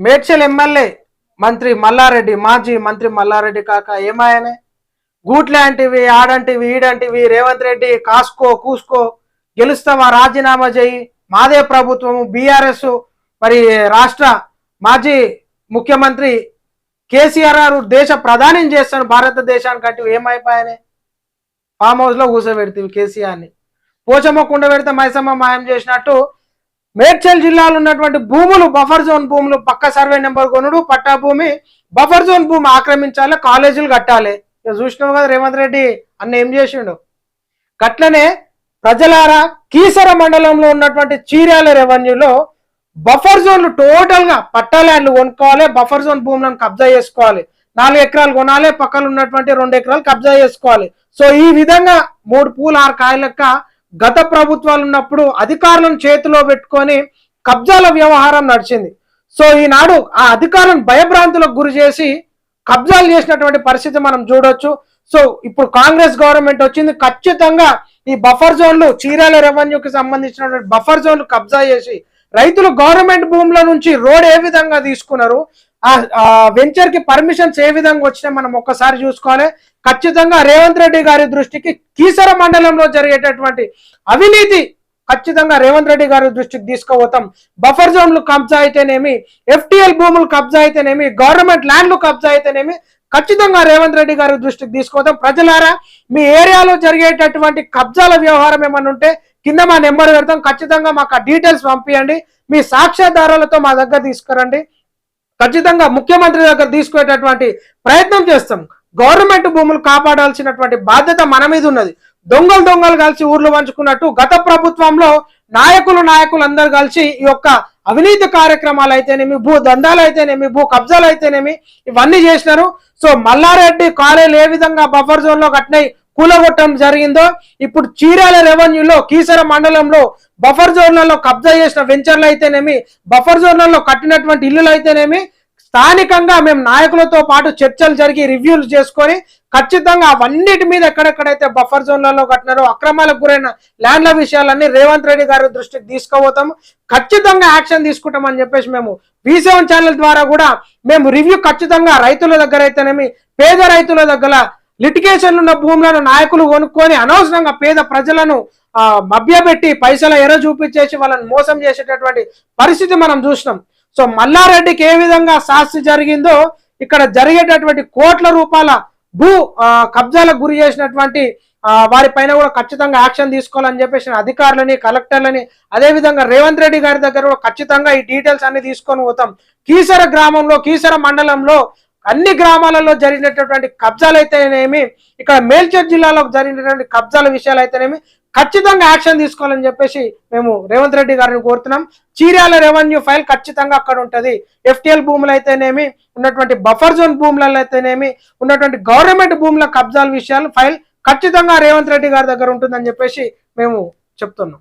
Medchal MLA మంత్రి మల్లారెడ్డి మాజీ మంత్రి మల్లారెడ్డి కాక ఏమాయనే? గూట్లాంటివి ఆడంటివి ఈడంటివి రేవంత్ రెడ్డి కాసుకో కూసుకో గెలుస్తావా రాజీనామా చేయి. మాదే ప్రభుత్వం బీఆర్ఎస్ మరి రాష్ట్ర మాజీ ముఖ్యమంత్రి కేసీఆర్ గారు దేశ ప్రధాని చేస్తాను భారతదేశానికి అంటే ఏమైపోయానే ఫామ్ హౌస్లో కేసీఆర్ని. పోచమ్మ కుండ పెడితే మైసమ్మ మాయం చేసినట్టు మేడ్చల్ జిల్లాలో ఉన్నటువంటి భూములు బఫర్ జోన్ భూములు పక్క సర్వే నెంబర్ కొనుడు పట్టా భూమి బఫర్ జోన్ భూమి ఆక్రమించాలి కాలేజీలు కట్టాలి. చూసినావు కదా రేవంత్ రెడ్డి అన్న ఏం చేసిండు? గట్లనే ప్రజలారా కీసర మండలంలో ఉన్నటువంటి చీరాల రెవెన్యూలో బఫర్ జోన్లు టోటల్గా పట్టా ల్యాండ్లు కొనుక్కోవాలి బఫర్ జోన్ భూములను కబ్జా చేసుకోవాలి. నాలుగు ఎకరాలు కొనాలి పక్కన ఉన్నటువంటి రెండు ఎకరాలు కబ్జా చేసుకోవాలి. సో ఈ విధంగా మూడు పూలు ఆరు కాయలక్క గత ప్రభుత్వాలు ఉన్నప్పుడు అధికారులను చేతిలో పెట్టుకొని కబ్జాల వ్యవహారం నడిచింది. సో ఈనాడు ఆ అధికారులను భయభ్రాంతులకు గురి చేసి కబ్జాలు చేసినటువంటి పరిస్థితి మనం చూడొచ్చు. సో ఇప్పుడు కాంగ్రెస్ గవర్నమెంట్ వచ్చింది. ఖచ్చితంగా ఈ బఫర్ జోన్లు చీరాల రెవెన్యూకి సంబంధించినటువంటి బఫర్ జోన్లు కబ్జా చేసి రైతులు గవర్నమెంట్ భూముల నుంచి రోడ్ ఏ విధంగా తీసుకున్నారు? ఆ వెంచర్కి పర్మిషన్స్ ఏ విధంగా వచ్చినాయి మనం ఒక్కసారి చూసుకోవాలి. ఖచ్చితంగా రేవంత్ రెడ్డి గారి దృష్టికి కీసర మండలంలో జరిగేటటువంటి అవినీతి ఖచ్చితంగా రేవంత్ రెడ్డి గారి దృష్టికి తీసుకుపోతాం. బఫర్ జోన్లు కబ్జా అయితేనేమి ఎఫ్టిఎల్ భూములు కబ్జా అయితేనేమి గవర్నమెంట్ ల్యాండ్లు కబ్జా అయితేనేమి ఖచ్చితంగా రేవంత్ రెడ్డి గారి దృష్టికి తీసుకుపోతాం. ప్రజలారా మీ ఏరియాలో జరిగేటటువంటి కబ్జాల వ్యవహారం ఏమన్నా ఉంటే కింద మా నెంబర్ పెడతాం. ఖచ్చితంగా మాకు ఆ డీటెయిల్స్ పంపించండి మీ సాక్ష్యాధారాలతో మా దగ్గర తీసుకురండి. ఖచ్చితంగా ముఖ్యమంత్రి దగ్గర తీసుకునేటటువంటి ప్రయత్నం చేస్తాం. గవర్నమెంట్ భూములు కాపాడాల్సినటువంటి బాధ్యత మన మీద ఉన్నది. దొంగలు దొంగలు కలిసి ఊర్లు పంచుకున్నట్టు గత ప్రభుత్వంలో నాయకులు నాయకులు అందరు కలిసి ఈ యొక్క అవినీతి కార్యక్రమాలు అయితేనేమి భూ దందాలు అయితేనేమి భూ కబ్జాలు అయితేనేమి ఇవన్నీ చేసినారు. సో మల్లారెడ్డి కాలేజీలు ఏ విధంగా బఫర్ జోన్లో కట్టినాయి? కూలగొట్టడం జరిగిందో ఇప్పుడు చీరాల రెవెన్యూలో కీసర మండలంలో బఫర్ జోన్లలో కబ్జా చేసిన వెంచర్లు అయితేనేమి బఫర్ జోన్లలో కట్టినటువంటి ఇల్లులు అయితేనేమి స్థానికంగా మేము నాయకులతో పాటు చర్చలు జరిగి రివ్యూలు చేసుకొని ఖచ్చితంగా అవన్నిటి మీద ఎక్కడెక్కడైతే బఫర్ జోన్లలో కట్టినారో అక్రమాలకు గురైన ల్యాండ్ల విషయాలన్నీ రేవంత్ రెడ్డి గారి దృష్టికి తీసుకుపోతాం. ఖచ్చితంగా యాక్షన్ తీసుకుంటామని చెప్పేసి మేము బీ ఛానల్ ద్వారా కూడా మేము రివ్యూ ఖచ్చితంగా రైతుల దగ్గర అయితేనేమి పేద రైతుల దగ్గర లిటిగేషన్ ఉన్న భూములను నాయకులు కొనుక్కొని అనవసరంగా పేద ప్రజలను మభ్యపెట్టి పైసల ఎర చూపించేసి వాళ్ళని మోసం చేసేటటువంటి పరిస్థితి మనం చూసినాం. సో మల్లారెడ్డికి ఏ విధంగా శాస్తి జరిగిందో ఇక్కడ జరిగేటటువంటి కోట్ల రూపాయల భూ కబ్జాలకు గురి చేసినటువంటి వారి వారిపైన కూడా ఖచ్చితంగా యాక్షన్ తీసుకోవాలని చెప్పేసి అధికారులని కలెక్టర్లని అదే విధంగా రేవంత్ రెడ్డి గారి దగ్గర కూడా ఖచ్చితంగా ఈ డీటెయిల్స్ అన్ని తీసుకొని పోతాం. కీసర గ్రామంలో కీసర మండలంలో అన్ని గ్రామాలలో జరిగినటువంటి కబ్జాలు అయితేనేమి ఇక్కడ మేల్చేర్ జిల్లాలో జరిగినటువంటి కబ్జాల విషయాలు అయితేనేమి ఖచ్చితంగా యాక్షన్ తీసుకోవాలని చెప్పేసి మేము రేవంత్ రెడ్డి గారిని కోరుతున్నాం. చీరాల రెవెన్యూ ఫైల్ ఖచ్చితంగా అక్కడ ఉంటుంది. ఎఫ్టిఎల్ భూములు అయితేనేమి ఉన్నటువంటి బఫర్ జోన్ భూములలో అయితేనేమి ఉన్నటువంటి గవర్నమెంట్ భూముల కబ్జాల విషయాలు ఫైల్ ఖచ్చితంగా రేవంత్ రెడ్డి గారి దగ్గర ఉంటుందని చెప్పేసి మేము చెప్తున్నాం.